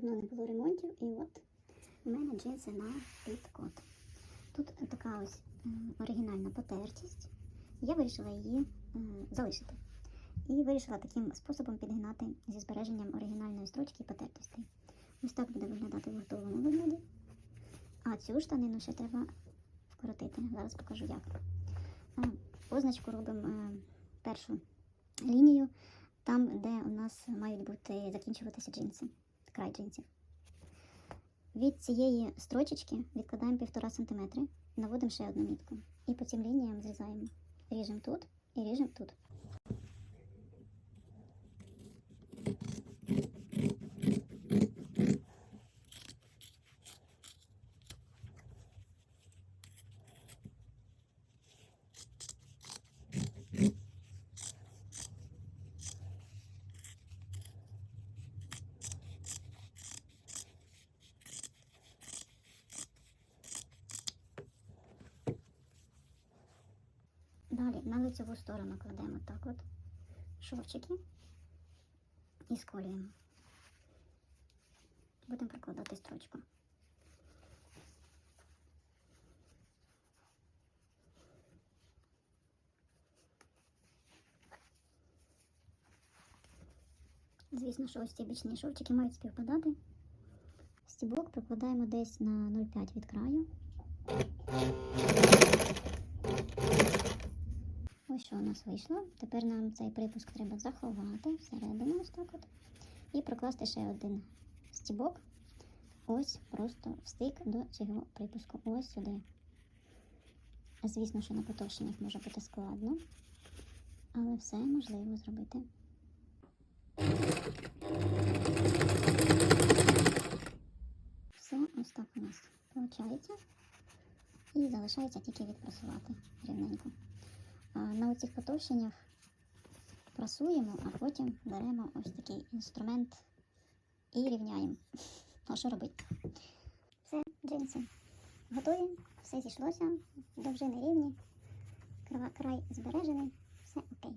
давно не було ремонтів, і от у мене джинси на підкот. Тут така ось оригінальна потертість. Я вирішила її залишити. І вирішила таким способом підгинати зі збереженням оригінальної строчки і потертостей. Ось так буде виглядати в готовому вигляді. А цю штанину ще треба вкоротити. Зараз покажу як. Позначку робимо е, першу лінію, там, де у нас мають бути закінчуватися джинси, край. Від цієї строчечки відкладаємо 1,5 см, наводимо ще одну мітку. І по цим лініям зрізаємо. Ріжемо тут і ріжемо тут. Далі на лицеву сторону кладемо так от шовчики і сколюємо. Будемо прикладати строчку. Звісно, що ось ці бічні шовчики мають співпадати. Стібок прикладаємо десь на 0,5 від краю. Ось що у нас вийшло. Тепер нам цей припуск треба заховати всередину, ось так от. І прокласти ще один стібок. Ось просто встик до цього припуску. Ось сюди. Звісно, що на потовщеннях може бути складно, але все можливо зробити. Все ось так у нас виходить. І залишається тільки відпрасувати рівненько. На оцих потовщеннях прасуємо, а потім беремо ось такий інструмент і рівняємо. А що робити? Все, джинси готові, все зійшлося, довжини рівні, край збережений, все окей.